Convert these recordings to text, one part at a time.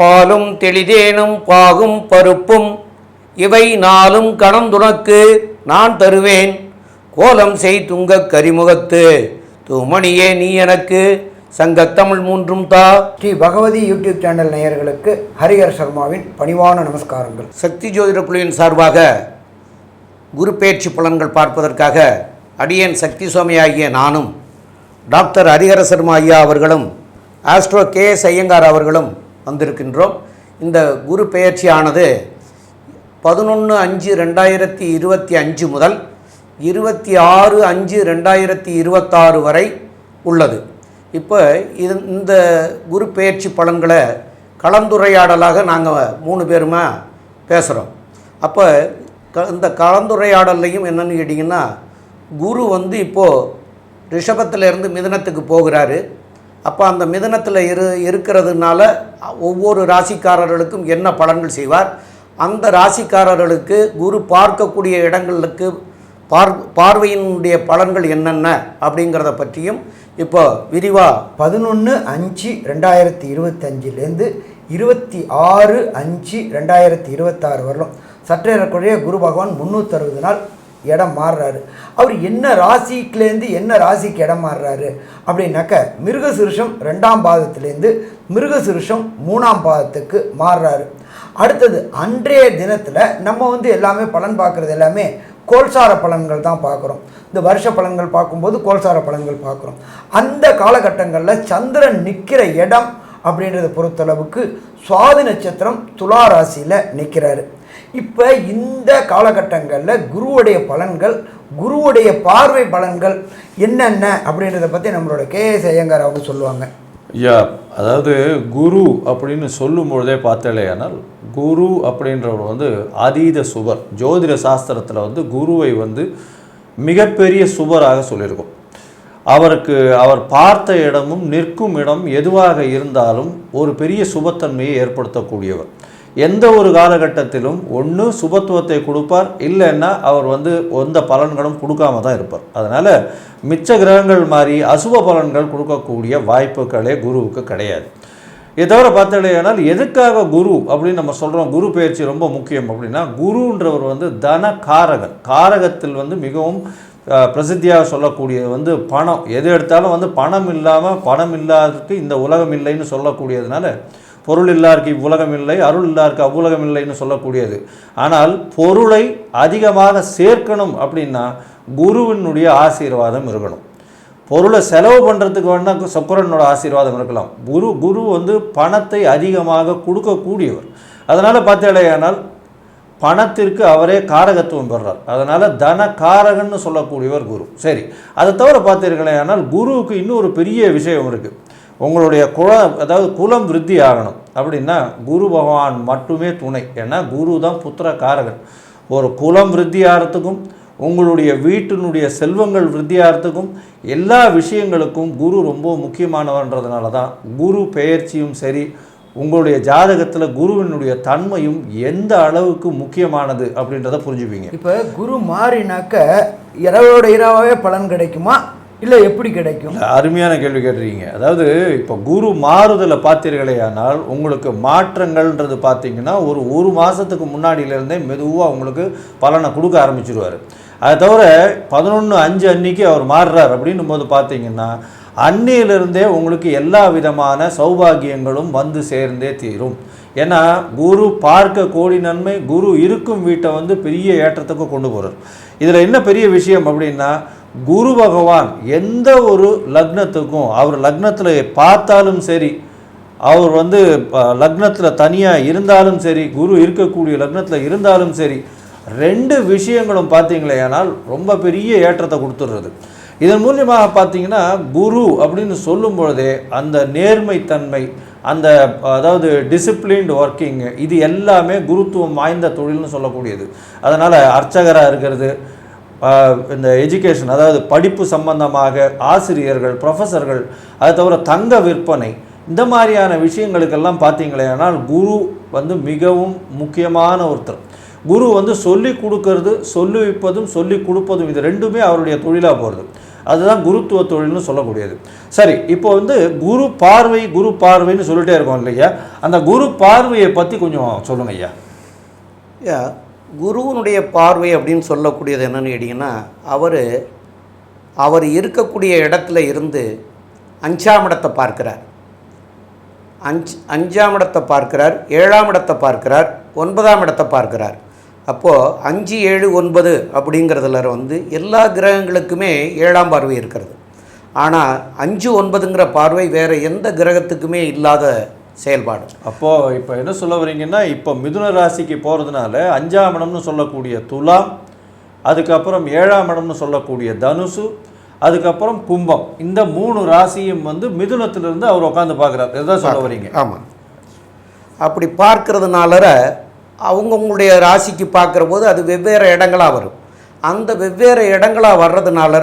பாலும் தெளிதேனும் பாகும் பருப்பும். இவை நாளும் கணந்துனக்கு நான் தருவேன். கோலம் செய் துங்கக் கரிமுகத்து. தூமணியே நீ எனக்கு. சங்கத்தமிழ் மூன்றும் தா. ஸ்ரீ பகவதி யூடியூப் சேனல் நேயர்களுக்கு ஹரிஹர் சர்மாவின் பணிவான நமஸ்காரங்கள். சக்தி ஜோதிட குழுவின் சார்பாக குரு பெயர்ச்சி பலன்கள் பார்ப்பதற்காக அடியேன் சக்தி சுவாமி ஆகிய நானும் டாக்டர் ஹரிஹர சர்மா ஐயா அவர்களும் ஆஸ்ட்ரோ கே எஸ் ஐயங்கார் அவர்களும் வந்திருக்கின்றோம். இந்த குரு பெயர்ச்சியானது பதினொன்று அஞ்சு ரெண்டாயிரத்தி இருபத்தி அஞ்சு முதல் இருபத்தி ஆறு அஞ்சு ரெண்டாயிரத்தி இருபத்தாறு வரை உள்ளது. இப்போ இது இந்த குரு பெயர்ச்சி பலன்களை கலந்துரையாடலாக நாங்கள் மூணு பேருமா பேசுகிறோம் அப்போ க இந்த கலந்துரையாடல்லையும் என்னென்னு கேட்டிங்கன்னா குரு வந்து இப்போது ரிஷபத்திலேருந்து மிதனத்துக்கு போகிறாரு. அப்போ அந்த மிதனத்தில் இரு இருக்கிறதுனால ஒவ்வொரு ராசிக்காரர்களுக்கும் என்ன பலன்கள் செய்வார்? அந்த ராசிக்காரர்களுக்கு குரு பார்க்கக்கூடிய இடங்களுக்கு பார் பார்வையினுடைய பலன்கள் என்னென்ன அப்படிங்கிறத பற்றியும் இப்போ விரிவாக பதினொன்று அஞ்சு ரெண்டாயிரத்தி இருபத்தஞ்சிலேருந்து இருபத்தி ஆறு அஞ்சு ரெண்டாயிரத்தி இருபத்தாறு வரலும். சற்றேறக்குறைய குரு பகவான் முந்நூற்றறுபது நாள் இடம் மாறுறாரு. அவர் என்ன ராசிக்குலேருந்து என்ன ராசிக்கு இடம் மாறுறாரு? அப்படின்னாக்க மிருகசிருஷம் ரெண்டாம் பாதத்துலேருந்து மிருகசிருஷம் மூணாம் பாதத்துக்கு மாறுறாரு. அடுத்தது அன்றைய தினத்தில் நம்ம வந்து எல்லாமே பலன் பார்க்குறது எல்லாமே கோல்சார பலன்கள் தான் பார்க்குறோம். இந்த வருஷ பலன்கள் பார்க்கும்போது கோல்சார பலன்கள் பார்க்குறோம். அந்த காலகட்டங்களில் சந்திரன் நிற்கிற இடம் அப்படின்றத பொறுத்தளவுக்கு சுவாதி நட்சத்திரம் துலா ராசியில் நிற்கிறாரு இப்போ இந்த காலகட்டங்களில் குருவுடைய பலன்கள் குருவுடைய பார்வை பலன்கள் என்னென்ன அப்படின்றத பற்றி நம்மளோட கேஎஸ் ஐயங்கார் அவங்க சொல்லுவாங்க. ஐயா அதாவது குரு அப்படின்னு சொல்லும் பொழுதே பார்த்தலையானால் குரு அப்படின்றவர் வந்து அதீத சுபர் ஜோதிட சாஸ்திரத்தில் வந்து குருவை வந்து மிகப்பெரிய சுபராக சொல்லியிருக்கோம். அவருக்கு அவர் பார்த்த இடமும் நிற்கும் இடம் எதுவாக இருந்தாலும் ஒரு பெரிய சுபத்தன்மையை ஏற்படுத்தக்கூடியவர். எந்த ஒரு காலகட்டத்திலும் ஒன்று சுபத்துவத்தை கொடுப்பார் இல்லைன்னா அவர் வந்து எந்த பலன்களும் கொடுக்காம தான் இருப்பார். அதனால் மிச்ச கிரகங்கள் மாதிரி அசுப பலன்கள் கொடுக்கக்கூடிய வாய்ப்புகளே குருவுக்கு கிடையாது. இதை தவிர பார்த்தீங்கன்னா எதுக்காக குரு அப்படின்னு நம்ம சொல்கிறோம் குரு பயிற்சி ரொம்ப முக்கியம் அப்படின்னா குருன்றவர் வந்து தன காரகன் காரகத்தில் வந்து மிகவும் பிரசித்தியாக சொல்லக்கூடியது வந்து பணம். எது எடுத்தாலும் வந்து பணம் இல்லாமல் பணம் இல்லாததுக்கு இந்த உலகம் இல்லைன்னு சொல்லக்கூடியதுனால பொருள் இல்லாருக்கு இவ்வுலகம் இல்லை அருள் இல்லாருக்கு அவ்வுலகம் இல்லைன்னு சொல்லக்கூடியது. ஆனால் பொருளை அதிகமாக சேர்க்கணும் அப்படின்னா குருவினுடைய ஆசீர்வாதம் இருக்கணும். பொருளை செலவு பண்ணுறதுக்கு வேணால் சுக்கரனோட ஆசீர்வாதம் இருக்கலாம். குரு குரு வந்து பணத்தை அதிகமாக கொடுக்கக்கூடியவர். அதனால் பார்த்தேடையானால் பணத்திற்கு அவரே காரகத்துவம் பெறார். அதனால் தன காரகன்னு சொல்லக்கூடியவர் குரு. சரி அதை தவிர பார்த்தீர்களே ஆனால் குருவுக்கு இன்னொரு பெரிய விஷயம் இருக்குது உங்களுடைய குல அதாவது குலம் விருத்தி ஆகணும். அப்படின்னா குரு பகவான் மட்டுமே துணை. ஏன்னா குரு தான் புத்திர காரகன். ஒரு குலம் விருத்தி ஆகிறதுக்கும் உங்களுடைய வீட்டினுடைய செல்வங்கள் விருத்தியாகிறதுக்கும் எல்லா விஷயங்களுக்கும் குரு ரொம்ப முக்கியமானவன்றதுனால தான் குரு பெயர்ச்சியும் சரி உங்களுடைய ஜாதகத்தில் குருவினுடைய தன்மையும் எந்த அளவுக்கு முக்கியமானது அப்படின்றத புரிஞ்சுப்பீங்க. இப்போ குரு மாறினாக்க இரவோட இரவாகவே பலன் கிடைக்குமா? இல்லை எப்படி கிடைக்கும்? அருமையான கேள்வி கேட்டிருக்கீங்க. அதாவது இப்போ குரு மாறுதலை பார்த்தீர்களேயானால் உங்களுக்கு மாற்றங்கள்ன்றது பார்த்தீங்கன்னா ஒரு ஒரு மாதத்துக்கு முன்னாடியிலேருந்தே மெதுவாக உங்களுக்கு பலனை கொடுக்க ஆரம்பிச்சிருவார். அதை தவிர பதினொன்று அஞ்சு அன்னைக்கு அவர் மாறுறார் அப்படின்னும் போது பார்த்தீங்கன்னா அன்னையிலிருந்தே உங்களுக்கு எல்லா விதமான சௌபாகியங்களும் வந்து சேர்ந்தே தீரும். ஏன்னா குரு பார்க்க கோடி நன்மை குரு இருக்கும் வீட்டை வந்து பெரிய ஏற்றத்துக்கு கொண்டு போகிறார் இதில் என்ன பெரிய விஷயம் அப்படின்னா குரு பகவான் எந்த ஒரு லக்னத்துக்கும் அவர் லக்னத்தில் பார்த்தாலும் சரி அவர் வந்து லக்னத்தில் தனியாக இருந்தாலும் சரி குரு இருக்கக்கூடிய லக்னத்தில் இருந்தாலும் சரி ரெண்டு விஷயங்களும் பார்த்தீங்களே ஆனால் ரொம்ப பெரிய ஏற்றத்தை கொடுத்துடுறது இதன் மூலியமாக பார்த்தீங்கன்னா குரு அப்படின்னு சொல்லும் பொழுதே அந்த நேர்மைத்தன்மை அந்த அதாவது டிசிப்ளின்டு ஒர்க்கிங் இது எல்லாமே குருத்துவம் வாய்ந்த தொழில்னு சொல்லக்கூடியது. அதனால் அர்ச்சகராக இருக்கிறது இந்த எஜுகேஷன் அதாவது படிப்பு சம்பந்தமாக ஆசிரியர்கள் ப்ரொஃபஸர்கள் அது தவிர தங்க விற்பனை இந்த மாதிரியான விஷயங்களுக்கெல்லாம் பார்த்தீங்களே ஆனால் குரு வந்து மிகவும் முக்கியமான ஒருத்தர். குரு வந்து சொல்லி கொடுக்கறது சொல்லி வைப்பதும் சொல்லி கொடுப்பதும் இது ரெண்டுமே அவருடைய தொழிலாக போகிறது அதுதான் குருத்துவ தொழில்னு சொல்லக்கூடியது. சரி இப்போ வந்து குரு பார்வை குரு பார்வைன்னு சொல்லிட்டே இருக்கோம் இல்லையா? அந்த குரு பார்வையை பற்றி கொஞ்சம் சொல்லுங்க ஐயா. ஐயா குருவனுடைய பார்வை அப்படின்னு சொல்லக்கூடியது என்னன்னு கேட்டிங்கன்னா அவர் அவர் இருக்கக்கூடிய இடத்துல இருந்து அஞ்சாம் இடத்தை பார்க்கிறார். அஞ்ச் அஞ்சாம் இடத்தை பார்க்கிறார் ஏழாம் இடத்தை பார்க்கிறார் ஒன்பதாம் இடத்தை பார்க்கிறார். அப்போது அஞ்சு ஏழு ஒன்பது அப்படிங்கிறதுல வந்து எல்லா கிரகங்களுக்குமே ஏழாம் பார்வை இருக்கிறது. ஆனால் அஞ்சு ஒன்பதுங்கிற பார்வை வேறு எந்த கிரகத்துக்குமே இல்லாத செயல்பாடு. அப்போது இப்போ என்ன சொல்ல வரீங்கன்னா இப்போ மிதுன ராசிக்கு போகிறதுனால அஞ்சாம் இடம்னு சொல்லக்கூடிய துலாம் அதுக்கப்புறம் ஏழாம் இடம்னு சொல்லக்கூடிய தனுசு அதுக்கப்புறம் கும்பம். இந்த மூணு ராசியும் வந்து மிதுனத்திலிருந்து அவர் உட்காந்து பார்க்குறாரு. இதுதான் சொல்ல வரீங்க ஆமாம் அப்படி பார்க்கறதுனால அவங்கவுங்களுடைய ராசிக்கு பார்க்குற போது அது வெவ்வேறு இடங்களாக வரும் அந்த வெவ்வேறு இடங்களாக வர்றதுனால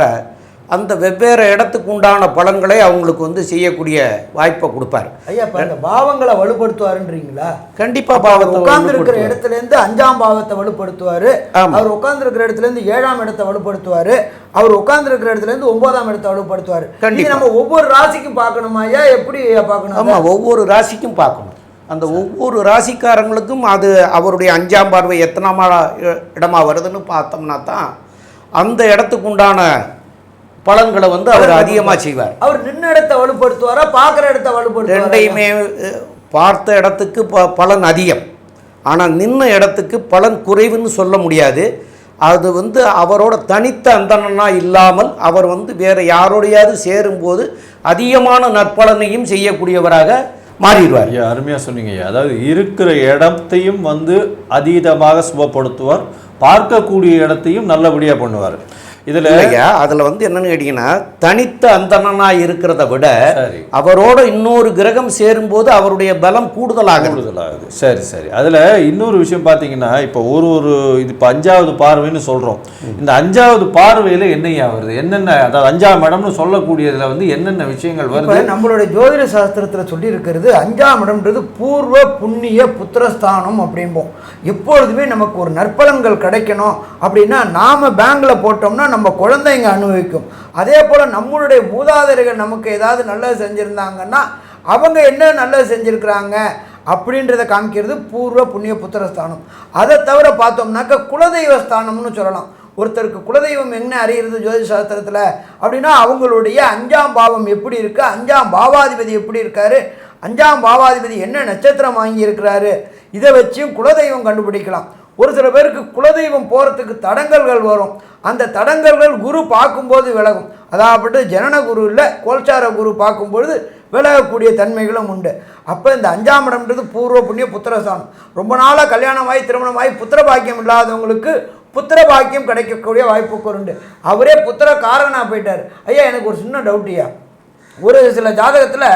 அந்த வெவ்வேறு இடத்துக்கு உண்டான பலன்களை அவங்களுக்கு வந்து செய்யக்கூடிய வாய்ப்பை கொடுப்பார் ஐயா இப்ப இந்த பாவங்களை வலுப்படுத்துவாருன்றீங்களா கண்டிப்பாக பாவத்தை உட்கார்ந்து இருக்கிற வலுப்படுத்துவார். இடத்துல இருந்து அஞ்சாம் பாவத்தை வலுப்படுத்துவாரு. அவர் உட்கார்ந்து இருக்கிற இடத்துல இருந்து ஏழாம் இடத்தை வலுப்படுத்துவாரு அவர் உட்கார்ந்து இருக்கிற இடத்துல இருந்து ஒன்பதாம் இடத்தை வலுப்படுத்துவாரு இது கண்டிப்பா. நம்ம ஒவ்வொரு ராசிக்கும் பார்க்கணுமா ஐயா எப்படி பார்க்கணும்? ஆமாம் ஒவ்வொரு ராசிக்கும் பார்க்கணும் அந்த ஒவ்வொரு ராசிக்காரங்களுக்கும் அது அவருடைய அஞ்சாம் பார்வை எத்தனாம் இ- இடமா வருதுன்னு பார்த்தோம்னா தான் அந்த இடத்துக்கு உண்டான பலன்களை வந்து அவர் அதிகமாக செய்வார். அவர் நின்ன இடத்தை வலுப்படுத்துவாரா பார்க்குற இடத்தை வலுப்படுத்துவாரா? ரெண்டையுமே பார்த்த இடத்துக்கு ப பலன் அதிகம். ஆனால் நின்ன இடத்துக்கு பலன் குறைவுன்னு சொல்ல முடியாது. அது வந்து அவரோட தனித்த அந்தணனா இல்லாமல் அவர் வந்து வேற யாரோடையாவது சேரும்போது அதிகமான நற்பலனையும் செய்யக்கூடியவராக மாறிடுவார். ஐயா அருமையாக சொன்னீங்க அதாவது இருக்கிற இடத்தையும் வந்து அதீதமாக சுபப்படுத்துவார். பார்க்கக்கூடிய இடத்தையும் நல்லபடியாக பண்ணுவார். இதில் இல்லையா அதில் வந்து என்னன்னு கேட்டிங்கன்னா தனித்த அந்தணனா இருக்கிறத விட அவரோட இன்னொரு கிரகம் சேரும்போது அவருடைய பலம் கூடுதலாகிறது கூடுதலாகுது. சரி சரி. அதில் இன்னொரு விஷயம் பார்த்தீங்கன்னா இப்போ ஒரு ஒரு இது இப்போ அஞ்சாவது பார்வைன்னு சொல்கிறோம் இந்த அஞ்சாவது பார்வையில் என்னையா வருது? என்னென்ன அதாவது அஞ்சாம் இடம்னு சொல்லக்கூடியதில் வந்து என்னென்ன விஷயங்கள் வருது? நம்மளுடைய ஜோதிட சாஸ்திரத்துல சொல்லி இருக்கிறது அஞ்சாம் இடம்ன்றது பூர்வ புண்ணிய புத்திரஸ்தானம் அப்படிம்போம். எப்பொழுதுமே நமக்கு ஒரு நற்பலன்கள் கிடைக்கணும் அப்படின்னா நாம பேங்க்ல போட்டோம்னா நம்ம குழந்தைங்க அனுபவிக்கும். அதே போல் நம்மளுடைய மூதாதையர்கள் நமக்கு ஏதாவது நல்லது செஞ்சுருந்தாங்கன்னா அவங்க என்ன நல்லது செஞ்சுருக்கிறாங்க அப்படின்றத காமிக்கிறது பூர்வ புண்ணிய புத்திரஸ்தானம். அதை தவிர பார்த்தோம்னாக்க குலதெய்வ ஸ்தானம்னு சொல்லலாம். ஒருத்தருக்கு குலதெய்வம் என்ன அறிகிறது ஜோதிட சாஸ்திரத்தில்? அப்படின்னா அவங்களுடைய அஞ்சாம் பாவம் எப்படி இருக்குது அஞ்சாம் பாவாதிபதி எப்படி இருக்காரு? அஞ்சாம் பாவாதிபதி என்ன நட்சத்திரம் வாங்கியிருக்கிறாரு இதை வச்சும் குலதெய்வம் கண்டுபிடிக்கலாம். ஒரு சில பேருக்கு குலதெய்வம் போகிறதுக்கு தடங்கல்கள் வரும். அந்த தடங்கல்கள் குரு பார்க்கும்போது விலகும். அதாவது ஜனன குரு இல்லை கோல்சார குரு பார்க்கும்பொழுது விலகக்கூடிய தன்மைகளும் உண்டு. அப்போ இந்த அஞ்சாம் இடம்ன்றது பூர்வ புண்ணிய புத்திரசானம் ரொம்ப நாளாக கல்யாணமாகி திருமணமாகி புத்திர பாக்கியம் இல்லாதவங்களுக்கு புத்திர பாக்கியம் கிடைக்கக்கூடிய வாய்ப்புகள் உண்டு. அவரே புத்திர காரகனா போயிட்டார். ஐயா எனக்கு ஒரு சின்ன டவுட்டியா ஒரு சில ஜாதகத்தில்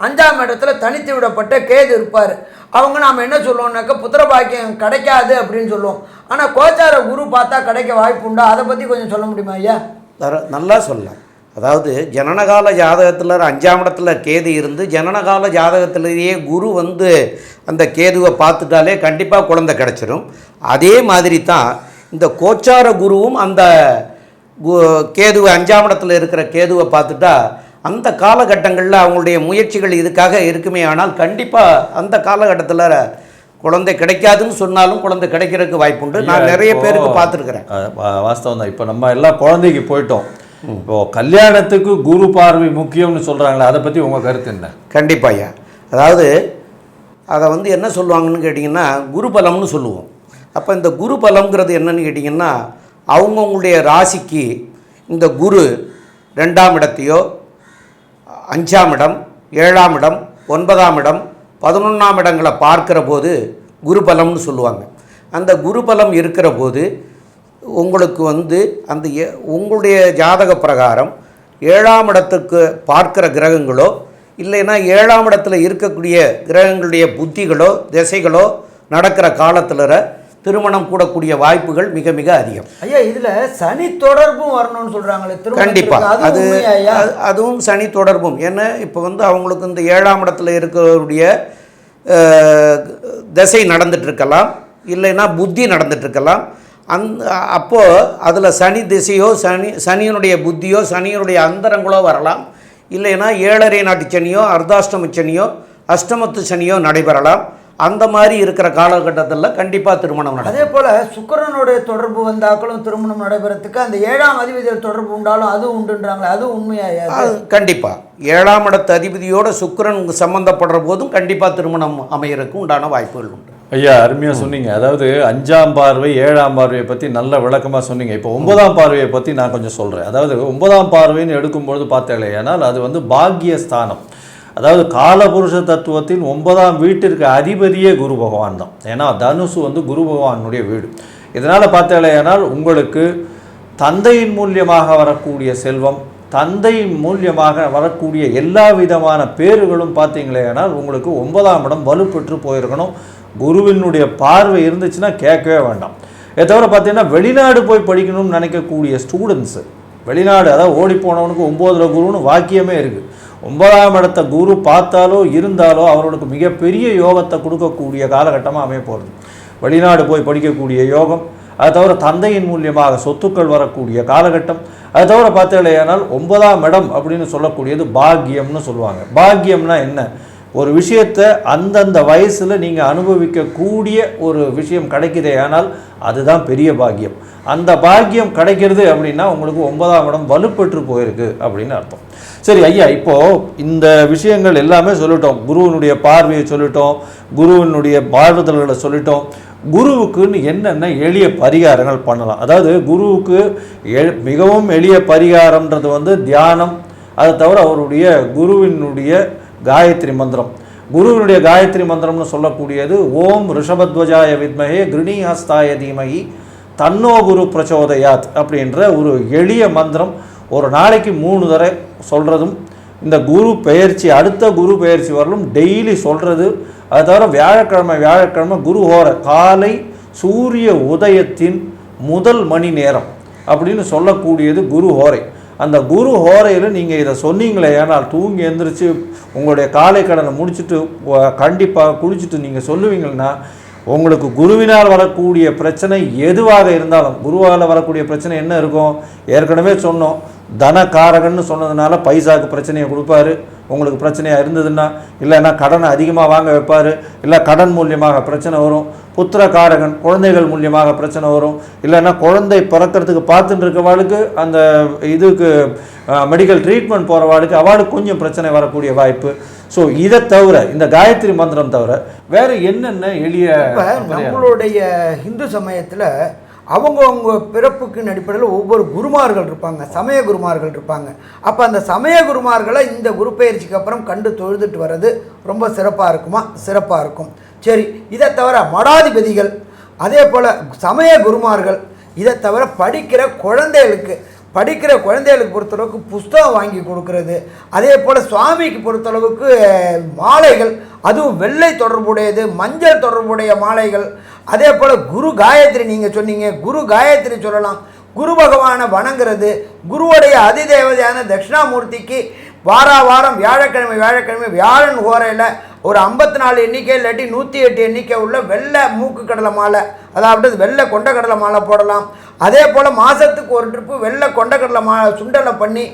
அஞ்சாம் இடத்துல தனித்து விடப்பட்ட கேது இருப்பார். அவங்க நாம் என்ன சொல்லுவோம்னாக்கா புத்திர பாக்கியம் கிடைக்காது அப்படின்னு சொல்லுவோம். ஆனால் கோச்சார குரு பார்த்தா கிடைக்க வாய்ப்பு உண்டா? அதை பற்றி கொஞ்சம் சொல்ல முடியுமா ஐயா? தர நல்லா சொல்லலாம். அதாவது ஜனனகால ஜாதகத்தில் அஞ்சாம் இடத்துல கேது இருந்து ஜனனகால ஜாதகத்திலேயே குரு வந்து அந்த கேதுவை பார்த்துட்டாலே கண்டிப்பாக குழந்தை கிடச்சிரும். அதே மாதிரி தான் இந்த கோச்சார குருவும் அந்த கு- கேதுவை அஞ்சாம் இடத்துல இருக்கிற கேதுவை பார்த்துட்டா அந்த காலகட்டங்களில் அவங்களுடைய முயற்சிகள் இதுக்காக இருக்குமே ஆனால் கண்டிப்பாக அந்த காலகட்டத்தில் குழந்தை கிடைக்காதுன்னு சொன்னாலும் குழந்தை கிடைக்கிறதுக்கு வாய்ப்புண்டு. நான் நிறைய பேருக்கு பார்த்துருக்குறேன். வாஸ்தவம் தான். இப்போ நம்ம எல்லாம் குழந்தைக்கு போயிட்டோம். இப்போ கல்யாணத்துக்கு குரு பார்வை முக்கியம்னு சொல்றாங்களே அதை பத்தி உங்க கருத்து என்ன? கண்டிப்பா ஐயா. அதாவது அதை வந்து என்ன சொல்லுவாங்கன்னு கேட்டிங்கன்னா குருபலம்னு சொல்லுவோம். அப்போ இந்த குருபலம்ங்கிறது என்னன்னு கேட்டிங்கன்னா அவங்கவுங்களுடைய ராசிக்கு இந்த குரு ரெண்டாம் இடத்தையோ அஞ்சாம் இடம் ஏழாம் இடம் ஒன்பதாம் இடம் பதினொன்றாம் இடங்களை பார்க்குற போது குருபலம்னு சொல்லுவாங்க. அந்த குருபலம் இருக்கிற போது உங்களுக்கு வந்து அந்த உங்களுடைய ஜாதக பிரகாரம் ஏழாம் இடத்துக்கு பார்க்குற கிரகங்களோ இல்லைன்னா ஏழாம் இடத்துல இருக்கக்கூடிய கிரகங்களுடைய புத்திகளோ திசைகளோ நடக்கிற காலத்தில் திருமணம் கூடக்கூடிய வாய்ப்புகள் மிக மிக அதிகம். ஐயா இதுல சனி தொடர்பும் வரணும்னு சொல்றாங்களே கண்டிப்பா. திருமணத்திற்கு. அது அதுவும் சனி தொடர்பும். ஏன்னா இப்போ வந்து அவங்களுக்கு இந்த ஏழாம் இடத்துல இருக்கக்கூடிய அஹ், திசை நடந்துட்டு இருக்கலாம் இல்லைன்னா புத்தி நடந்துட்டு இருக்கலாம் அந்த அப்போது அதில் சனி திசையோ சனி சனியனுடைய புத்தியோ சனியனுடைய அந்தரங்களோ வரலாம். இல்லைன்னா ஏழரை நாட்டு சனியோ அர்த்தாஷ்டம சனியோ அஷ்டமத்து சனியோ நடைபெறலாம். அந்த மாதிரி இருக்கிற காலகட்டத்தில் கண்டிப்பாக திருமணம் நடக்கும். அதே போல சுக்கிரனுடைய தொடர்பு வந்தாக்களும் திருமணம் நடைபெறத்துக்கு அந்த ஏழாம் அதிபதியில் தொடர்பு உண்டாலும் அது உண்டுன்றாங்களே அது உண்மையா அது கண்டிப்பாக ஏழாம் இடத்து அதிபதியோட சுக்கிரன் சம்மந்தப்படுற போதும் கண்டிப்பாக திருமணம் அமையறதுக்கு உண்டான வாய்ப்புகள் உண்டு. ஐயா அருமையாக சொன்னீங்க. அதாவது அஞ்சாம் பார்வை ஏழாம் பார்வையை பற்றி நல்ல விளக்கமாக சொன்னீங்க. இப்போ ஒன்பதாம் பார்வையை பற்றி நான் கொஞ்சம் சொல்கிறேன் அதாவது ஒன்பதாம் பார்வைன்னு எடுக்கும்பொழுது பார்த்தேன் ஆனால் அது வந்து பாக்கிய ஸ்தானம் அதாவது காலபுருஷ தத்துவத்தின் ஒன்பதாம் வீட்டிற்கு அதிபதியே குரு பகவான் தான். ஏன்னா தனுசு வந்து குரு பகவானுடைய வீடு. இதனால் பார்த்தாலேயானால் உங்களுக்கு தந்தையின் மூலியமாக வரக்கூடிய செல்வம் தந்தையின் மூலியமாக வரக்கூடிய எல்லா விதமான பேறுகளும் பார்த்தீங்களேனால் உங்களுக்கு ஒன்பதாம் இடம் வலுப்பெற்று போயிருக்கணும். குருவினுடைய பார்வை இருந்துச்சுன்னா கேட்கவே வேண்டாம். இதை தவிர பார்த்தீங்கன்னா வெளிநாடு போய் படிக்கணும்னு நினைக்கக்கூடிய ஸ்டூடெண்ட்ஸு வெளிநாடு அதாவது ஓடி போனவனுக்கு ஒம்போதில் குருன்னு வாக்கியமே இருக்குது ஒன்பதாம் இடத்த குரு பார்த்தாலோ இருந்தாலோ அவர்களுக்கு மிகப்பெரிய யோகத்தை கொடுக்கக்கூடிய காலகட்டமாக அமைய போகிறது வெளிநாடு போய் படிக்கக்கூடிய யோகம் அது தவிர தந்தையின் மூலியமாக சொத்துக்கள் வரக்கூடிய காலகட்டம் அது தவிர பார்த்தீங்களேனால் ஒன்பதாம் இடம் அப்படின்னு சொல்லக்கூடியது பாக்கியம்னு சொல்லுவாங்க. பாக்கியம்னா என்ன? ஒரு விஷயத்தை அந்தந்த வயசில் நீங்கள் அனுபவிக்கக்கூடிய ஒரு விஷயம் கிடைக்குதே ஆனால் அதுதான் பெரிய பாக்கியம். அந்த பாக்கியம் கிடைக்கிறது அப்படின்னா உங்களுக்கு ஒன்பதாம் இடம் வலுப்பெற்று போயிருக்கு அப்படின்னு அர்த்தம். சரி ஐயா இப்போ இந்த விஷயங்கள் எல்லாமே சொல்லிட்டோம். குருவினுடைய பார்வையை சொல்லிட்டோம். குருவினுடைய வாழ்வுதல்களை சொல்லிட்டோம். குருவுக்குன்னு என்னென்ன எளிய பரிகாரங்கள் பண்ணலாம்? அதாவது குருவுக்கு எ- மிகவும் எளிய பரிகாரம்ன்றது வந்து தியானம். அதை தவிர அவருடைய குருவினுடைய காயத்ரி மந்திரம். குருவினுடைய காயத்ரி மந்திரம்னு சொல்லக்கூடியது ஓம் ரிஷபத்வஜாய வித்மகே கிருணிஹஸ்தாய தீமகி தன்னோ குரு பிரச்சோதயாத் அப்படின்ற ஒரு எளிய மந்திரம். ஒரு நாளைக்கு மூணு தடவை சொல்கிறதும் இந்த குரு பெயர்ச்சி அடுத்த குரு பெயர்ச்சி வரலும் டெய்லி சொல்கிறது அது தவிர வியாழக்கிழமை வியாழக்கிழமை குரு ஹோர காலை சூரிய உதயத்தின் முதல் மணி நேரம் அப்படின்னு சொல்லக்கூடியது குரு ஹோரை. அந்த குரு ஹோரையில் நீங்கள் இதை சொன்னீங்களே ஏனால் தூங்கி எந்திரிச்சு உங்களுடைய காலை கடனை முடிச்சுட்டு கண்டிப்பாக குளிச்சுட்டு நீங்கள் சொல்லுவீங்கன்னா உங்களுக்கு குருவினால் வரக்கூடிய பிரச்சனை எதுவாக இருந்தாலும் குருவால் வரக்கூடிய பிரச்சனை என்ன இருக்கும்? ஏற்கனவே சொன்னோம் தனகாரகன்னு சொன்னதுனால பைசாக்கு பிரச்சனையை கொடுப்பாரு. உங்களுக்கு பிரச்சனையாக இருந்ததுன்னா இல்லைன்னா கடனை அதிகமாக வாங்க வைப்பார். இல்லை கடன் மூலியமாக பிரச்சனை வரும். புத்திரகாரகன் குழந்தைகள் மூலியமாக பிரச்சனை வரும். இல்லைன்னா குழந்தை பிறக்கிறதுக்கு பார்த்துட்டு இருக்கவாளுக்கு அந்த இதுக்கு மெடிக்கல் ட்ரீட்மெண்ட் போகிறவாளுக்கு அவளுக்கு கொஞ்சம் பிரச்சனை வரக்கூடிய வாய்ப்பு. ஸோ இதை தவிர இந்த காயத்ரி மந்திரம் தவிர வேற என்னென்ன எளிய நம்மளுடைய இந்து சமயத்தில் அவங்கவுங்க பிறப்புக்கு அடிப்படையில் ஒவ்வொரு குருமார்கள் இருப்பாங்க சமய குருமார்கள் இருப்பாங்க. அப்போ அந்த சமய குருமார்களை இந்த குரு பயிற்சிக்கு அப்புறம் கண்டு தொழுதுட்டு வர்றது ரொம்ப சிறப்பாக இருக்குமா? சிறப்பாக இருக்கும். சரி இதை தவிர மடாதிபதிகள் அதே போல் சமய குருமார்கள் இதை தவிர படிக்கிற குழந்தைகளுக்கு படிக்கிற குழந்தைகளுக்கு பொறுத்தளவுக்கு புஸ்தகம் வாங்கி கொடுக்கறது. அதே போல் சுவாமிக்கு பொறுத்தளவுக்கு மாலைகள் அதுவும் வெள்ளை தொடர்புடையது மஞ்சள் தொடர்புடைய மாலைகள். அதே போல் குரு காயத்ரி நீங்கள் சொன்னீங்க குரு காயத்ரி சொல்லலாம். குரு பகவானை வணங்குறது குருவுடைய அதிதேவதையான தட்சிணாமூர்த்திக்கு வாரா வாரம் வியாழக்கிழமை வியாழக்கிழமை வியாழன் ஓரையில் ஒரு ஐம்பத்தி நாலு எண்ணிக்கை இல்லாட்டி நூற்றி எட்டு எண்ணிக்கை உள்ள வெள்ளை மூக்கு கடலை மாலை அதாவது வெள்ளை கொண்ட கடலை மாலை போடலாம். அதே போல் மாதத்துக்கு ஒரு ட்ரிப்பு வெள்ளை கொண்ட கடலை மா சுண்டலை பண்ணி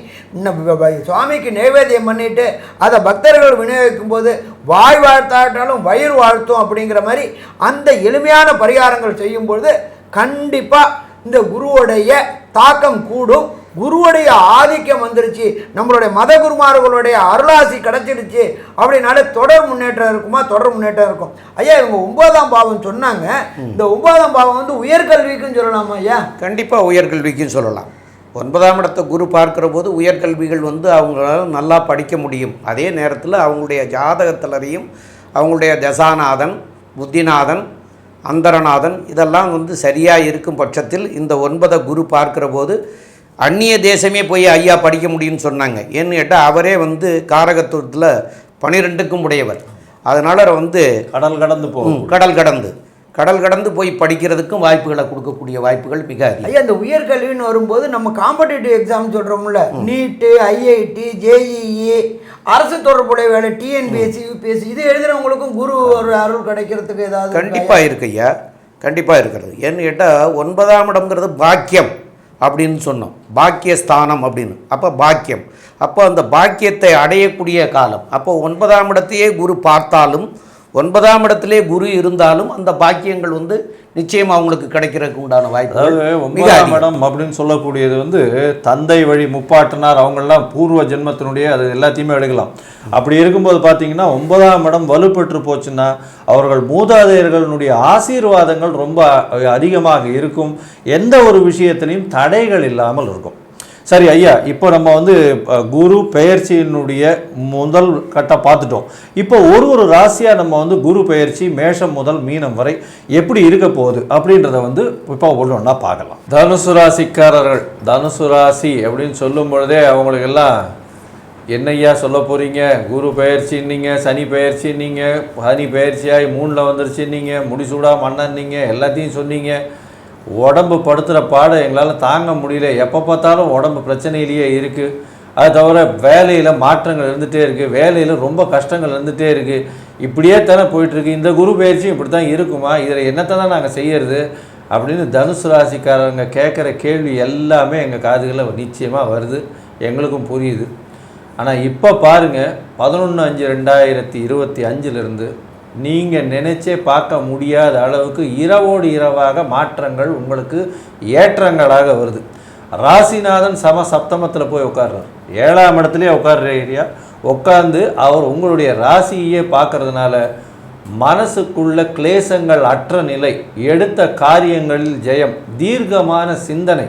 சுவாமிக்கு நைவேத்தியம் பண்ணிவிட்டு அதை பக்தர்கள் விநியோகிக்கும் போது வாய் வாழ்த்தாட்டாலும் வயிறு வாழ்த்தும் அப்படிங்கிற மாதிரி அந்த எளிமையான பரிகாரங்கள் செய்யும்பொழுது கண்டிப்பாக இந்த குருவுடைய தாக்கம் கூடும். குருவுடைய ஆதிக்கம் வந்துருச்சு. நம்மளுடைய மத குருமார்களுடைய அருளாசி கிடைச்சிடுச்சு. அப்படின்னாலே தொடர் முன்னேற்றம் இருக்குமா? தொடர் முன்னேற்றம் இருக்கும். ஐயா இவங்க ஒன்பதாம் பாவம் சொன்னாங்க. இந்த ஒன்பதாம் பாவம் வந்து உயர்கல்விக்குன்னு சொல்லலாமா ஐயா? கண்டிப்பாக உயர்கல்விக்கும் சொல்லலாம். ஒன்பதாம் இடத்தை குரு பார்க்கிற போது உயர்கல்விகள் வந்து அவங்களால நல்லா படிக்க முடியும். அதே நேரத்தில் அவங்களுடைய ஜாதகத்திலரையும் அவங்களுடைய தசாநாதன் புத்திநாதன் அந்தரநாதன் இதெல்லாம் வந்து சரியாக இருக்கும் பட்சத்தில் இந்த ஒன்பதை குரு பார்க்கிற போது அந்நிய தேசமே போய் ஐயா படிக்க முடியும்னு சொன்னாங்க. ஏன்னு கேட்டால் அவரே வந்து காரகத்துவத்தில் பனிரெண்டுக்கும் உடையவர். அதனால் வந்து கடல் கடந்து போகும் கடல் கடந்து. கடல் கடந்து போய் படிக்கிறதுக்கும் வாய்ப்புகளை கொடுக்கக்கூடிய வாய்ப்புகள் மிக அதிகம். ஐயா இந்த உயர்கல்வின்னு வரும்போது நம்ம காம்படிட்டிவ் எக்ஸாம் சொல்கிறோம்ல நீட்டு ஐஐடி ஜேஇஇ அரசு தொடர்புடைய வேலை டிஎன்பிஎஸ்சி யூபிஎஸ்சி இது எழுதுறவங்களுக்கும் குரு ஒரு அருள் கிடைக்கிறதுக்கு ஏதாவது இருக்கா ஐயா? கண்டிப்பாக இருக்கு ஐயா. கண்டிப்பாக இருக்கிறது. ஏன்னு கேட்டால் ஒன்பதாம் இடம்ங்கிறது பாக்கியம். அப்படின்னு சொன்னோம். பாக்கியஸ்தானம் அப்படின்னு. அப்போ பாக்கியம். அப்போ அந்த பாக்கியத்தை அடையக்கூடிய காலம். அப்போ ஒன்பதாம் இடத்தையே குரு பார்த்தாலும் ஒன்பதாம் இடத்திலே குரு இருந்தாலும் அந்த பாக்கியங்கள் வந்து நிச்சயம் அவங்களுக்கு கிடைக்கிறதுக்கு உண்டான வாய்ப்பு. ஒன்பதாம். இடம் அப்படின்னு சொல்லக்கூடியது வந்து தந்தை வழி முப்பாட்டனார் அவங்கெல்லாம் பூர்வ ஜென்மத்தினுடைய அது எல்லாத்தையுமே எடுக்கலாம். அப்படி இருக்கும்போது பார்த்தீங்கன்னா ஒன்பதாம் இடம் வலுப்பெற்று போச்சுன்னா அவர்கள் மூதாதையர்களுடைய ஆசீர்வாதங்கள் ரொம்ப அதிகமாக இருக்கும். எந்த ஒரு விஷயத்திலையும் தடைகள் இல்லாமல் இருக்கும். சரி ஐயா இப்போ நம்ம வந்து குரு பெயர்ச்சியினுடைய முதல் கட்டம் பார்த்துட்டோம். இப்போ ஒரு ஒரு ராசியாக நம்ம வந்து குரு பெயர்ச்சி மேஷம் முதல் மீனம் வரை எப்படி இருக்க போகுது அப்படின்றத வந்து இப்போ ஒன்று ஒன்றா பார்க்கலாம். தனுசு ராசிக்காரர்கள் தனுசு ராசி அப்படின்னு சொல்லும் பொழுதே அவங்களுக்கு எல்லாம் என்னய்யா சொல்ல போகிறீங்க குரு பெயர்ச்சின்னீங்க சனி பெயர்ச்சின்னீங்க சனி பெயர்ச்சியாகி மூணில் வந்துருச்சுன்னீங்க முடிசூடாக மண்ணன்னீங்க எல்லாத்தையும் சொன்னீங்க உடம்பு படுத்துகிற பாடம் எங்களால் தாங்க முடியல. எப்போ பார்த்தாலும் உடம்பு பிரச்சனையிலேயே இருக்குது அது தவிர வேலையில் மாற்றங்கள் இருந்துகிட்டே இருக்குது வேலையில் ரொம்ப கஷ்டங்கள் இருந்துகிட்டே இருக்குது இப்படியே தானே போயிட்டுருக்கு. இந்த குரு பயிற்சியும் இப்படி தான் இருக்குமா? இதில் என்னத்தை தான் நாங்கள் செய்யறது? அப்படின்னு தனுசு ராசிக்காரங்க கேட்குற கேள்வி எல்லாமே எங்கள் காதுகளில் நிச்சயமாக வருது. எங்களுக்கும் புரியுது. ஆனால் இப்போ பாருங்கள் பதினொன்று அஞ்சு ரெண்டாயிரத்தி இருபத்தி அஞ்சிலிருந்து நீங்கள் நினைச்சே பார்க்க முடியாத அளவுக்கு இரவோடு இரவாக மாற்றங்கள் உங்களுக்கு ஏற்றங்களாக வருது. ராசிநாதன் சம சப்தமத்தில் போய் உட்கார்றார். ஏழாம் இடத்துலேயே உட்கார்ற ஏரியா உட்கார்ந்து அவர் உங்களுடைய ராசியே பார்க்கறதுனால மனசுக்குள்ள கிளேசங்கள் அற்ற நிலை எடுத்த காரியங்களில் ஜெயம் தீர்க்கமான சிந்தனை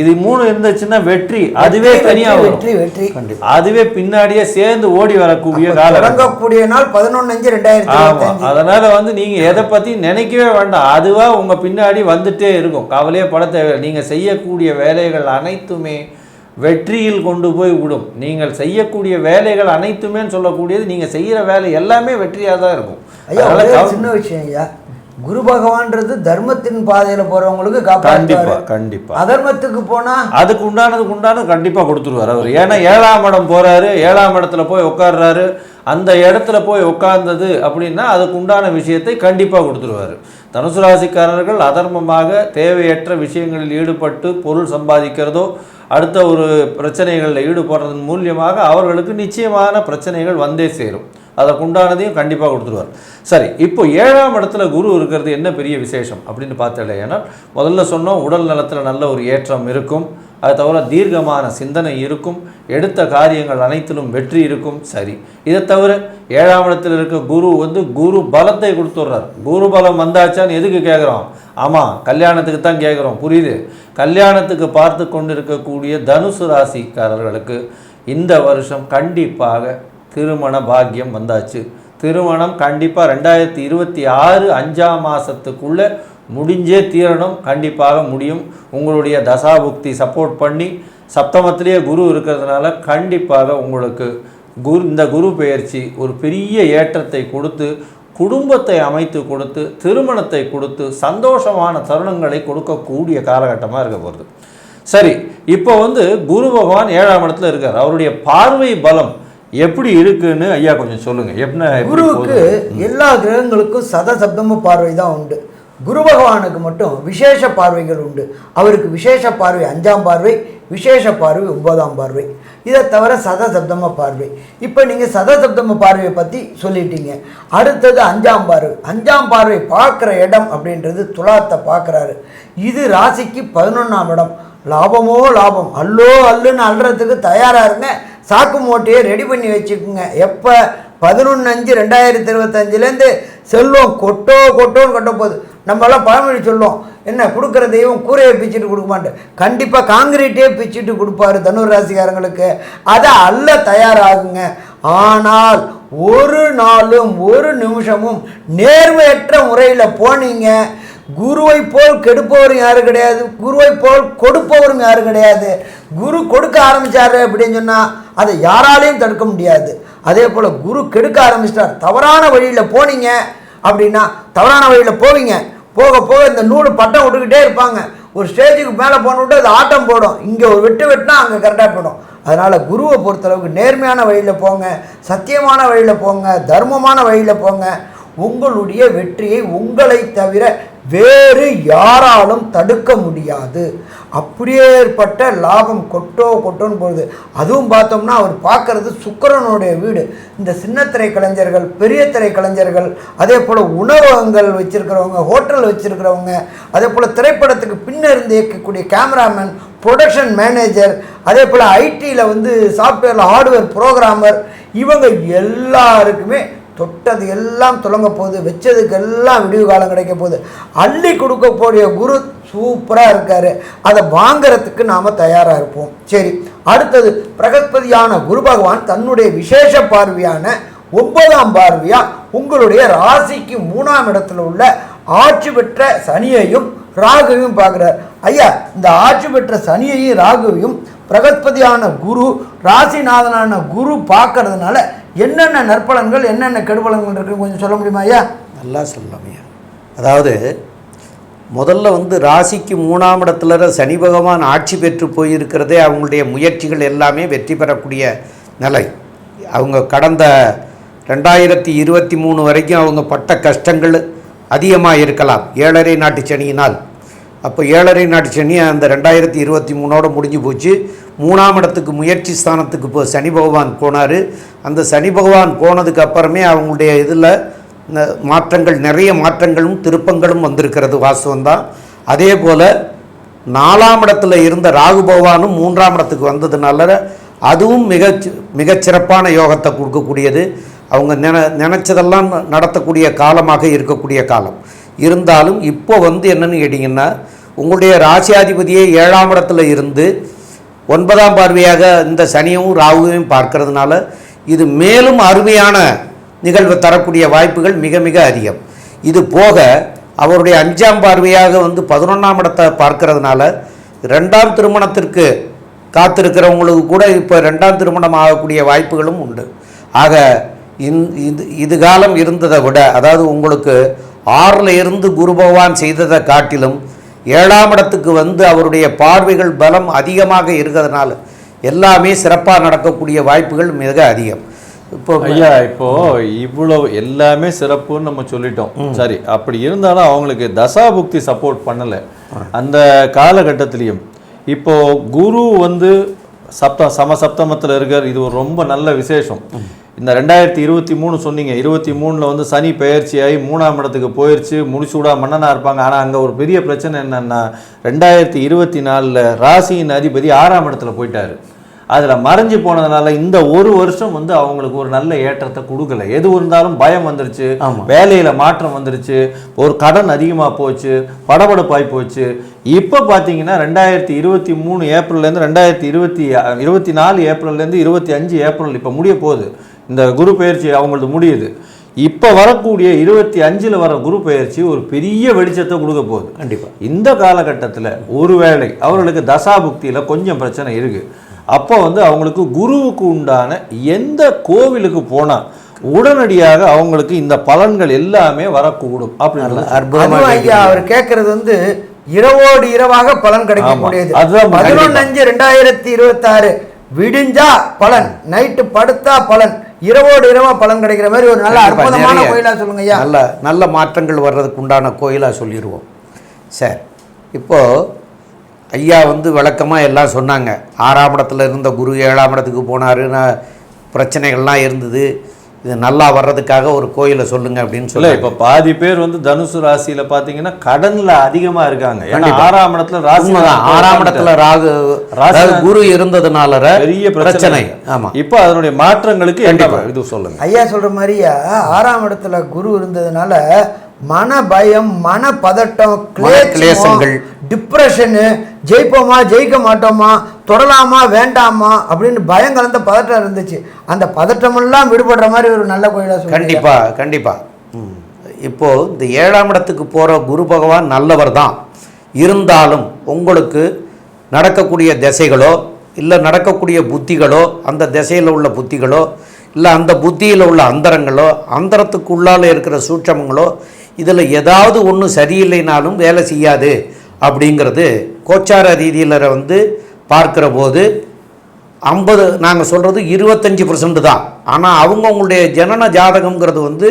இது மூணு இருந்துச்சுன்னா வெற்றி. அதுவே தனியா வெற்றி வெற்றி அதுவே பின்னாடியே சேர்ந்து ஓடி வரக்கூடிய தொடங்கக்கூடிய நாள் பதினொன்று அஞ்சு ரெண்டாயிரத்தி ஆமா. அதனால வந்து நீங்க எதை பத்தி நினைக்கவே வேண்டாம். அதுவா உங்க பின்னாடி வந்துட்டே இருக்கும். கவலையே பட தேவையில்லை. நீங்க செய்யக்கூடிய வேலைகள் அனைத்துமே வெற்றியில் கொண்டு போய் விடும். நீங்கள் செய்யக்கூடிய வேலைகள் அனைத்துமேன்னு சொல்லக்கூடியது நீங்க செய்யற வேலை எல்லாமே வெற்றியா தான் இருக்கும் சின்ன விஷயம் ஐயா. குரு பகவான்றது தர்மத்தின் பாதையில போறவங்களுக்கு கண்டிப்பா கண்டிப்பா. அதர்மத்துக்கு போனா அதுக்கு உண்டானதுக்கு உண்டானது கண்டிப்பாக கொடுத்துருவார் அவர். ஏன்னா ஏழாம் இடம் போகிறாரு ஏழாம் இடத்துல போய் உட்கார்றாரு அந்த இடத்துல போய் உட்கார்ந்தது அப்படின்னா அதுக்கு உண்டான விஷயத்தை கண்டிப்பாக கொடுத்துருவார். தனுசு ராசிக்காரர்கள் அதர்மமாக தேவையற்ற விஷயங்களில் ஈடுபட்டு பொருள் சம்பாதிக்கிறதோ அடுத்த ஒரு பிரச்சனைகளில் ஈடுபடுறதன் மூலியமாக அவர்களுக்கு நிச்சயமான பிரச்சனைகள் வந்தே சேரும். அதற்கு உண்டானதையும் கண்டிப்பாக கொடுத்துருவார். சரி இப்போ ஏழாம் இடத்துல குரு இருக்கிறது என்ன பெரிய விசேஷம் அப்படின்னு பார்த்தல ஏன்னா முதல்ல சொன்னோம் உடல் நலத்தில் நல்ல ஒரு ஏற்றம் இருக்கும். அது தவிர தீர்க்கமான சிந்தனை இருக்கும். எடுத்த காரியங்கள் அனைத்திலும் வெற்றி இருக்கும். சரி இதை தவிர ஏழாம் இடத்தில் இருக்க குரு வந்து குரு பலத்தை கொடுத்துட்றார். குரு பலம் வந்தாச்சான்னு எதுக்கு கேட்குறோம்? ஆமாம் கல்யாணத்துக்கு தான் கேட்குறோம். புரியுது? கல்யாணத்துக்கு பார்த்து கொண்டு இருக்கக்கூடிய தனுசு ராசிக்காரர்களுக்கு இந்த வருஷம் கண்டிப்பாக திருமண பாக்கியம் வந்தாச்சு. திருமணம் கண்டிப்பாக ரெண்டாயிரத்தி இருபத்தி ஆறு அஞ்சாம் மாதத்துக்குள்ளே முடிஞ்சே தீரணும். கண்டிப்பாக முடியும். உங்களுடைய தசாபுக்தி சப்போர்ட் பண்ணி சப்தமத்திலேயே குரு இருக்கிறதுனால கண்டிப்பாக உங்களுக்கு குரு இந்த குரு பெயர்ச்சி ஒரு பெரிய ஏற்றத்தை கொடுத்து குடும்பத்தை அமைத்து கொடுத்து திருமணத்தை கொடுத்து சந்தோஷமான தருணங்களை கொடுக்கக்கூடிய காலகட்டமாக இருக்க போகிறது சரி இப்போ வந்து குரு பகவான் ஏழாம் இடத்துல இருக்கார். அவருடைய பார்வை பலம் எப்படி இருக்குன்னு ஐயா கொஞ்சம் சொல்லுங்க. என்ன எப்படி குருவுக்கு? எல்லா கிரகங்களுக்கும் சத சப்தம பார்வை தான் உண்டு. குரு பகவானுக்கு மட்டும் விசேஷ பார்வைகள் உண்டு. அவருக்கு விசேஷ பார்வை அஞ்சாம் பார்வை விசேஷ பார்வை ஒன்பதாம் பார்வை. இதை தவிர சத சப்தம பார்வை. இப்போ நீங்கள் சத சப்தம பார்வையை பற்றி சொல்லிட்டீங்க. அடுத்தது அஞ்சாம் பார்வை. அஞ்சாம் பார்வை பார்க்குற இடம் அப்படின்றது துலாத்தை பார்க்குறாரு. இது ராசிக்கு பதினொன்றாம் இடம். லாபமோ லாபம். அல்லோ அல்லுன்னு அல்றதுக்கு தயாராக இருங்க. சாக்கு மூட்டையை ரெடி பண்ணி வச்சுக்கோங்க. எப்போ? பதினொன்று அஞ்சு ரெண்டாயிரத்தி இருபத்தஞ்சிலேருந்து செல்வம் கொட்டோ கொட்டோன்னு கொட்ட போகுது. நம்மளாம் பழமொழி சொல்லுவோம். என்ன கொடுக்குற தெய்வம் கூரையை பிச்சுட்டு கொடுக்க மாட்டேன் கண்டிப்பாக காங்கிரீட்டே பிச்சுட்டு கொடுப்பாரு தனுர் ராசிக்காரங்களுக்கு. அதை அல்ல தயாராகுங்க. ஆனால் ஒரு நாளும் ஒரு நிமிஷமும் நேர்மையற்ற முறையில் போனீங்க. குருவை போல் கெடுப்பவரும் யாரும் கிடையாது. குருவை போல் கொடுப்பவரும் யாரும் கிடையாது. குரு கொடுக்க ஆரம்பித்தார் அப்படின்னு சொன்னால் அதை யாராலையும் தடுக்க முடியாது. அதே போல் குரு கெடுக்க ஆரம்பிச்சிட்டார். தவறான வழியில் போனீங்க அப்படின்னா தவறான வழியில் போவீங்க. போக போக இந்த நூல் பட்டம் விட்டுக்கிட்டே இருப்பாங்க. ஒரு ஸ்டேஜுக்கு மேலே போன விட்டு அது ஆட்டம் போடும். இங்கே ஒரு வெட்டு வெட்டினா அங்கே கரெக்டாக போயிடும். அதனால் குருவை பொறுத்தளவுக்கு நேர்மையான வழியில் போங்க சத்தியமான வழியில் போங்க தர்மமான வழியில் போங்க. உங்களுடைய வெற்றியை உங்களை தவிர வேறு யாராலும் தடுக்க முடியாது. அப்படியேற்பட்ட லாபம் கொட்டோ கொட்டோன்னு போகுது. அதுவும் பார்த்தோம்னா அவர் பார்க்கறது சுக்கரனுடைய வீடு. இந்த சின்னத்திரை கலைஞர்கள் பெரிய திரை கலைஞர்கள் அதே போல் உணவகங்கள் வச்சுருக்கிறவங்க ஹோட்டல் வச்சுருக்கிறவங்க அதே போல் திரைப்படத்துக்கு பின்ன இருந்து இயக்கக்கூடிய கேமராமேன் ப்ரொடக்ஷன் மேனேஜர் அதே போல் ஐடியில் வந்து சாஃப்ட்வேரில் ஹார்ட்வேர் ப்ரோக்ராமர் இவங்க எல்லாருக்குமே தொட்டது எல்லாம் தொடங்க போகுது வச்சதுக்கு எல்லாம் விடிவு காலம் கிடைக்க போகுது. அள்ளி கொடுக்கக்கூடிய குரு சூப்பராக இருக்காரு. அதை வாங்குறதுக்கு நாம் தயாராக இருப்போம். சரி அடுத்தது பிரகஸ்பதியான குரு பகவான் தன்னுடைய விசேஷ பார்வையான ஒன்பதாம் பார்வையாக உங்களுடைய ராசிக்கு மூணாம் இடத்துல உள்ள ஆட்சி பெற்ற சனியையும் ராகுவையும் பார்க்குறார். ஐயா இந்த ஆட்சி பெற்ற சனியையும் ராகுவையும் பிரகஸ்பதியான குரு ராசிநாதனான குரு பார்க்கறதுனால என்னென்ன நற்பலன்கள் என்னென்ன கெடுபலன்கள் இருக்குன்னு கொஞ்சம் சொல்ல முடியுமா ஐயா? நல்லா சொல்லலாமையா அதாவது முதல்ல வந்து ராசிக்கு மூணாம் இடத்துல சனி பகவான் ஆட்சி பெற்று போயிருக்கிறதே அவங்களுடைய முயற்சிகள் எல்லாமே வெற்றி பெறக்கூடிய நிலை. அவங்க கடந்த ரெண்டாயிரத்தி இருபத்தி மூணு வரைக்கும் அவங்க பட்ட கஷ்டங்கள் அதிகமாக இருக்கலாம் ஏழரை நாட்டு சனியினால். அப்போ ஏழரை நாட்டு சனி அந்த ரெண்டாயிரத்தி இருபத்தி மூணோட முடிஞ்சு போச்சு. மூணாம் இடத்துக்கு முயற்சி ஸ்தானத்துக்கு இப்போ சனி பகவான் போனார். அந்த சனி பகவான் போனதுக்கு அப்புறமே அவங்களுடைய இதில் ந- மாற்றங்கள் நிறைய மாற்றங்களும் திருப்பங்களும் வந்திருக்கிறது வாஸ்தவந்தான் அதே போல் நாலாம் இடத்துல இருந்த ராகு பகவானும் மூன்றாம் இடத்துக்கு வந்ததுனால அதுவும் மிக மிகச்சிறப்பான யோகத்தை கொடுக்கக்கூடியது. அவங்க நின நினச்சதெல்லாம் நடத்தக்கூடிய காலமாக இருக்கக்கூடிய காலம். இருந்தாலும் இப்போ வந்து என்னென்னு கேட்டிங்கன்னா உங்களுடைய ராசியாதிபதியை ஏழாம் இடத்துல இருந்து ஒன்பதாம் பார்வையாக இந்த சனியும் ராகுவையும் பார்க்கறதுனால இது மேலும் அருமையான நிகழ்வு தரக்கூடிய வாய்ப்புகள் மிக மிக அதிகம். இது போக அவருடைய அஞ்சாம் பார்வையாக வந்து பதினொன்றாம் இடத்தை பார்க்கறதுனால ரெண்டாம் திருமணத்திற்கு காத்திருக்கிறவங்களுக்கு கூட இப்போ ரெண்டாம் திருமணம் ஆகக்கூடிய வாய்ப்புகளும் உண்டு. ஆக இந் இது இது காலம் இருந்ததை விட அதாவது உங்களுக்கு ஆறில் இருந்து குரு பகவான் செய்ததை காட்டிலும் ஏழாம் இடத்துக்கு வந்து அவருடைய பார்வைகள் பலம் அதிகமாக இருக்கிறதுனால எல்லாமே சிறப்பாக நடக்கக்கூடிய வாய்ப்புகள் மிக அதிகம். இப்போ ஐயா இப்போ இவ்வளவு எல்லாமே சிறப்புன்னு நம்ம சொல்லிட்டோம். சரி அப்படி இருந்தாலும் அவங்களுக்கு தசாபுக்தி சப்போர்ட் பண்ணல. அந்த காலகட்டத்திலையும் இப்போ குரு வந்து சப்த சமசப்தமத்தில் இருக்கார். இது ஒரு ரொம்ப நல்ல விசேஷம். இந்த ரெண்டாயிரத்தி இருபத்தி மூணு சொன்னீங்க. இருபத்தி மூணில் வந்து சனி பெயர்ச்சியாகி மூணாம் இடத்துக்கு போயிடுச்சு முடிசூடா மன்னனாக இருப்பாங்க. ஆனால் அங்கே ஒரு பெரிய பிரச்சனை என்னன்னா ரெண்டாயிரத்தி இருபத்தி நாலில் ராசியின் அதிபதி ஆறாம் இடத்துல போயிட்டாரு. அதில் மறைஞ்சு போனதுனால இந்த ஒரு வருஷம் வந்து அவங்களுக்கு ஒரு நல்ல ஏற்றத்தை கொடுக்கல. எது இருந்தாலும் பயம் வந்துருச்சு. வேலையில் மாற்றம் வந்துருச்சு. ஒரு கடன் அதிகமாக போச்சு. படபடப்பாய் போச்சு. இப்போ பார்த்தீங்கன்னா ரெண்டாயிரத்தி இருபத்தி மூணு ஏப்ரல்லேருந்து ரெண்டாயிரத்தி இருபத்தி இருபத்தி நாலு ஏப்ரல்லேருந்து இருபத்தி அஞ்சு ஏப்ரல் இப்போ முடிய போகுது. இந்த குரு பயிற்சி அவங்களது முடியுது. இப்போ வரக்கூடிய இருபத்தி அஞ்சில் வர குரு பயிற்சி ஒரு பெரிய வெளிச்சத்தை கொடுக்க போகுது. கண்டிப்பாக இந்த காலகட்டத்தில் ஒருவேளை அவர்களுக்கு தசாபுக்தியில் கொஞ்சம் பிரச்சனை இருக்கு. அப்போ வந்து அவங்களுக்கு குருவுக்கு உண்டான எந்த கோவிலுக்கு போனால் உடனடியாக அவங்களுக்கு இந்த பலன்கள் எல்லாமே வரக்கூடும் அப்படின்னு ஐயா அவர் கேட்கறது வந்து இரவோடு இரவாக பலன் கிடைக்கக்கூடியது பதினொன்று அஞ்சு ரெண்டாயிரத்தி இருபத்தாறு விடிஞ்சா பலன் நைட்டு படுத்தா பலன். இரவோடு இரவா பலன் கிடைக்கிற மாதிரி ஒரு நல்ல அற்புதமான நிறைய கோயிலா சொல்லுங்க ஐயா. நல்ல நல்ல மாற்றங்கள் வர்றதுக்கு உண்டான கோயிலாக சொல்லிடுவோம் சரி இப்போது ஐயா வந்து விளக்கமாக எல்லாம் சொன்னாங்க. ஆறாம் இடத்துல இருந்த குரு ஏழாம் இடத்துக்கு போனார் பிரச்சனைகள்லாம் இருந்தது. இது நல்லா வர்றதுக்காக ஒரு கோயிலை சொல்லுங்க அப்படின்னு சொல்லி இப்ப பாதி பேர் வந்து தனுசு ராசியில பாத்தீங்கன்னா கடன்ல அதிகமா இருக்காங்க. ஏன்னா. ஆறாம் இடத்துல ராசி ஆறாம் இடத்துல ராகு ராசி- அதாவது குரு இருந்ததுனால பெரிய பிரச்சனை. ஆமாம் இப்போ அதனுடைய மாற்றங்களுக்கு என்ன கண்டிப்பா. இது சொல்லுங்க. ஐயா சொல்ற மாதிரியா ஆறாம் இடத்துல குரு இருந்ததுனால மன பயம் மன பதட்டம் கிளேசங்கள். டிப்ரெஷனு ஜெயிப்போமா ஜெயிக்க மாட்டோமா தொடலாமா வேண்டாமா அப்படின்னு பயம் கலந்த பதட்டம் இருந்துச்சு. அந்த பதட்டமெல்லாம் விடுபடுற மாதிரி ஒரு நல்ல கோயிலாக கண்டிப்பாக கண்டிப்பாக இப்போது இந்த ஏழாம் இடத்துக்கு போகிற குரு பகவான் நல்லவர் தான். இருந்தாலும் உங்களுக்கு நடக்கக்கூடிய திசைகளோ இல்லை நடக்கக்கூடிய புத்திகளோ அந்த திசையில் உள்ள புத்திகளோ இல்லை அந்த புத்தியில் உள்ள அந்தரங்களோ அந்தரத்துக்குள்ளால இருக்கிற சூட்சமங்களோ இதில் ஏதாவது ஒன்று சரியில்லைனாலும் வேலை செய்யாது. அப்படிங்கிறது கோச்சார ரீதியில் வந்து பார்க்குற போது ஐம்பது நாங்கள் சொல்கிறது இருபத்தஞ்சி பர்சன்ட் தான். ஆனால் அவங்கவுங்களுடைய ஜனன ஜாதகங்கிறது வந்து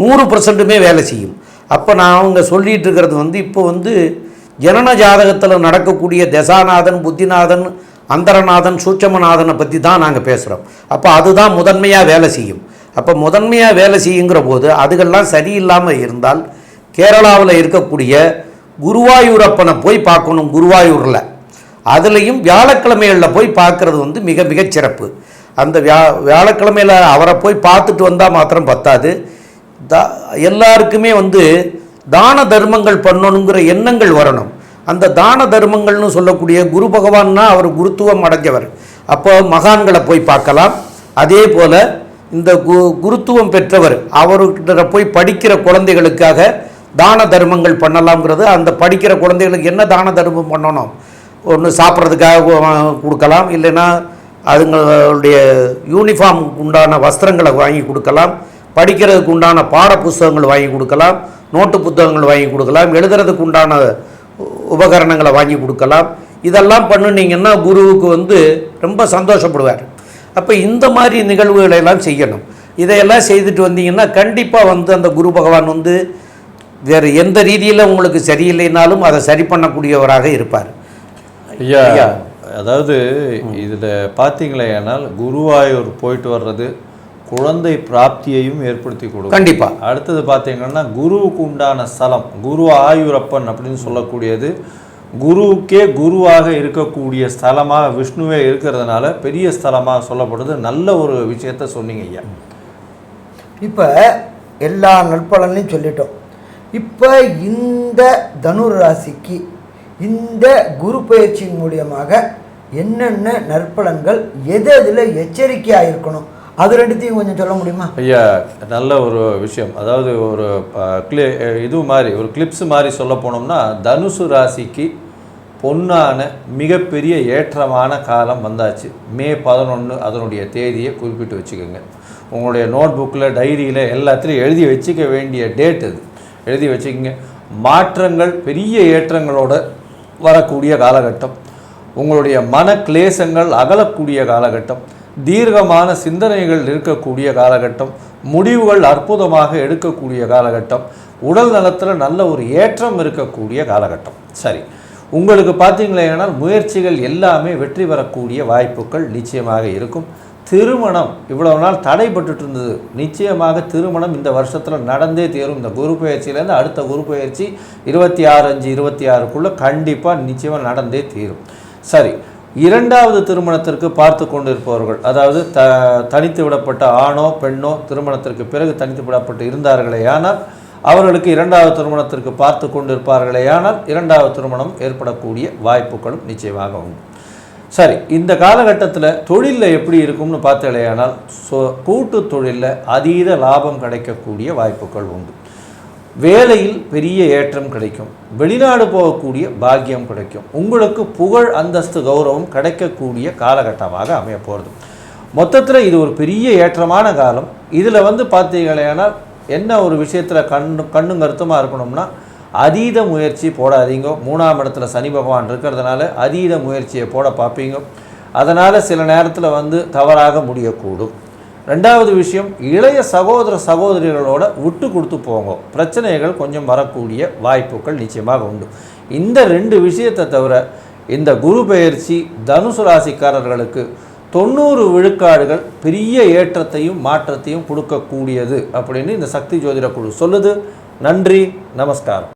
நூறு பர்சன்ட்டுமே வேலை செய்யும். அப்போ நான் அவங்க சொல்லிகிட்டு இருக்கிறது வந்து இப்போ வந்து ஜனன ஜாதகத்தில் நடக்கக்கூடிய தசாநாதன் புத்திநாதன் அந்தரநாதன் சூட்சமநாதனை பற்றி தான் நாங்கள் பேசுகிறோம் அப்போ அதுதான் முதன்மையாக வேலை செய்யும். அப்போ முதன்மையாக வேலை செய்யுங்கிற போது அதுகள்லாம் சரியில்லாமல் இருந்தால் கேரளாவில் இருக்கக்கூடிய குருவாயூரப்பனை போய் பார்க்கணும் குருவாயூரில். அதுலேயும் வியாழக்கிழமைகளில் போய் பார்க்குறது வந்து மிக மிக சிறப்பு. அந்த வியா வியாழக்கிழமையில் அவரை போய் பார்த்துட்டு வந்தால் மாத்திரம் பத்தாது. தா எல்லாருக்குமே வந்து தான தர்மங்கள் பண்ணணுங்கிற எண்ணங்கள் வரணும். அந்த தான தர்மங்கள்னு சொல்லக்கூடிய குரு பகவான்னா அவர் குருத்துவம் அடைஞ்சவர். அப்போ மகான்களை போய் பார்க்கலாம். அதே போல் இந்த கு குருத்துவம் பெற்றவர் அவர்கிட்ட போய் படிக்கிற குழந்தைகளுக்காக தான தர்மங்கள் பண்ணலாம்ங்கிறது அந்த படிக்கிற குழந்தைகளுக்கு என்ன தான தர்மம் பண்ணணும்? ஒன்று சாப்பிட்றதுக்காக கொடுக்கலாம் இல்லைன்னா அதுங்களுடைய யூனிஃபார்ம் உண்டான வஸ்திரங்களை வாங்கி கொடுக்கலாம் படிக்கிறதுக்கு உண்டான பாட புஸ்தகங்கள் வாங்கி கொடுக்கலாம் நோட்டு புத்தகங்கள் வாங்கி கொடுக்கலாம் எழுதுறதுக்கு உண்டான உபகரணங்களை வாங்கி கொடுக்கலாம். இதெல்லாம் பண்ணுனீங்கன்னா குருவுக்கு வந்து ரொம்ப சந்தோஷப்படுவார். அப்போ இந்த மாதிரி நிகழ்வுகளை எல்லாம் செய்யணும். இதையெல்லாம் செய்துட்டு வந்தீங்கன்னா கண்டிப்பாக வந்து அந்த குரு பகவான் வந்து வேறு எந்த ரீதியில் உங்களுக்கு சரியில்லைனாலும் அதை சரி பண்ணக்கூடியவராக இருப்பார். ஐயா ஐயா. அதாவது இதில் பார்த்தீங்களேனால் குருவாயூர் போயிட்டு வர்றது குழந்தை பிராப்தியையும் ஏற்படுத்தி கொடுக்கும். கண்டிப்பாக அடுத்தது பார்த்தீங்கன்னா குருவுக்கு உண்டான ஸ்தலம் குரு ஆயுரப்பன் அப்படின்னு சொல்லக்கூடியது குருவுக்கே குருவாக இருக்கக்கூடிய ஸ்தலமாக விஷ்ணுவே இருக்கிறதுனால பெரிய ஸ்தலமாக சொல்லப்படுது. நல்ல ஒரு விஷயத்த சொன்னீங்க ஐயா. இப்போ எல்லா நற்பலனையும் சொல்லிட்டோம். இப்போ இந்த தனுர் ராசிக்கு இந்த குரு பயிற்சியின் மூலியமாக என்னென்ன நற்பலன்கள் எது எதில் எச்சரிக்கையாக இருக்கணும்? அது ரெண்டுத்தையும் கொஞ்சம் சொல்ல முடியுமா? ஐயா நல்ல ஒரு விஷயம். அதாவது ஒரு கிளி இது மாதிரி ஒரு கிளிப்ஸ் மாதிரி சொல்ல போனோம்னா தனுசு ராசிக்கு பொன்னான மிகப்பெரிய ஏற்றமான காலம் வந்தாச்சு. மே பதினொன்று அதனுடைய தேதியை குறிப்பிட்டு வச்சுக்கோங்க. உங்களுடைய நோட் புக்கில் டைரியில் எல்லாத்துலேயும் எழுதி வச்சுக்க வேண்டிய டேட் அது. எழுதி வச்சுக்கோங்க. மாற்றங்கள் பெரிய ஏற்றங்களோடு வரக்கூடிய காலகட்டம். உங்களுடைய மன கிளேசங்கள் அகலக்கூடிய காலகட்டம். தீர்க்கமான சிந்தனைகள் இருக்கக்கூடிய காலகட்டம். முடிவுகள் அற்புதமாக எடுக்கக்கூடிய காலகட்டம். உடல் நலத்தில் நல்ல ஒரு ஏற்றம் இருக்கக்கூடிய காலகட்டம். சரி. உங்களுக்கு பார்த்தீங்களேனா முயற்சிகள் எல்லாமே வெற்றி பெறக்கூடிய வாய்ப்புகள் நிச்சயமாக இருக்கும். திருமணம் இவ்வளவு நாள் தடைப்பட்டுட்டு இருந்தது நிச்சயமாக திருமணம் இந்த வருஷத்தில் நடந்தே தீரும். இந்த குரு பயிற்சியிலேருந்து அடுத்த குரு பயிற்சி இருபத்தி ஆறு அஞ்சு இருபத்தி ஆறுக்குள்ளே கண்டிப்பாக நிச்சயமாக நடந்தே தீரும். சரி இரண்டாவது திருமணத்திற்கு பார்த்து கொண்டிருப்பவர்கள் அதாவது த தனித்து விடப்பட்ட ஆணோ பெண்ணோ திருமணத்திற்கு பிறகு தனித்து விடப்பட்டு இருந்தார்களே ஆனால் அவர்களுக்கு இரண்டாவது திருமணத்திற்கு பார்த்து கொண்டிருப்பார்களே ஆனால் இரண்டாவது திருமணம் ஏற்படக்கூடிய வாய்ப்புகளும் நிச்சயமாக உண்டு. சரி இந்த காலகட்டத்தில் தொழிலில் எப்படி இருக்கும்னு பார்த்தலையானால் ஸோ கூட்டு தொழிலில் அதீத லாபம் கிடைக்கக்கூடிய வாய்ப்புகள் உண்டு. வேலையில் பெரிய ஏற்றம் கிடைக்கும். வெளிநாடு போகக்கூடிய பாக்கியம் கிடைக்கும். உங்களுக்கு புகழ் அந்தஸ்து கௌரவம் கிடைக்கக்கூடிய காலகட்டமாக அமைய போகிறது மொத்தத்தில் இது ஒரு பெரிய ஏற்றமான காலம். இதில் வந்து பார்த்தீங்களேனால் என்ன ஒரு விஷயத்தில் கண்ணு கண்ணும் கருத்துமாக இருக்கணும்னா அதீத முயற்சி போடாதீங்க. மூணாம் இடத்துல சனி பகவான் இருக்கிறதுனால அதீத முயற்சியை போட பார்ப்பீங்க. அதனால் சில நேரத்தில் வந்து தவறாக முடியக்கூடும். ரெண்டாவது விஷயம் இளைய சகோதர சகோதரிகளோட விட்டு கொடுத்து போங்க. பிரச்சனைகள் கொஞ்சம் வரக்கூடிய வாய்ப்புகள் நிச்சயமாக உண்டு. இந்த ரெண்டு விஷயத்தை தவிர இந்த குரு பெயர்ச்சி தனுசு ராசிக்காரர்களுக்கு தொண்ணூறு விழுக்காடுகள் பெரிய ஏற்றத்தையும் மாற்றத்தையும் கொடுக்கக்கூடியது அப்படின்னு இந்த சக்தி ஜோதிட குழு சொல்லுது. நன்றி நமஸ்காரம்.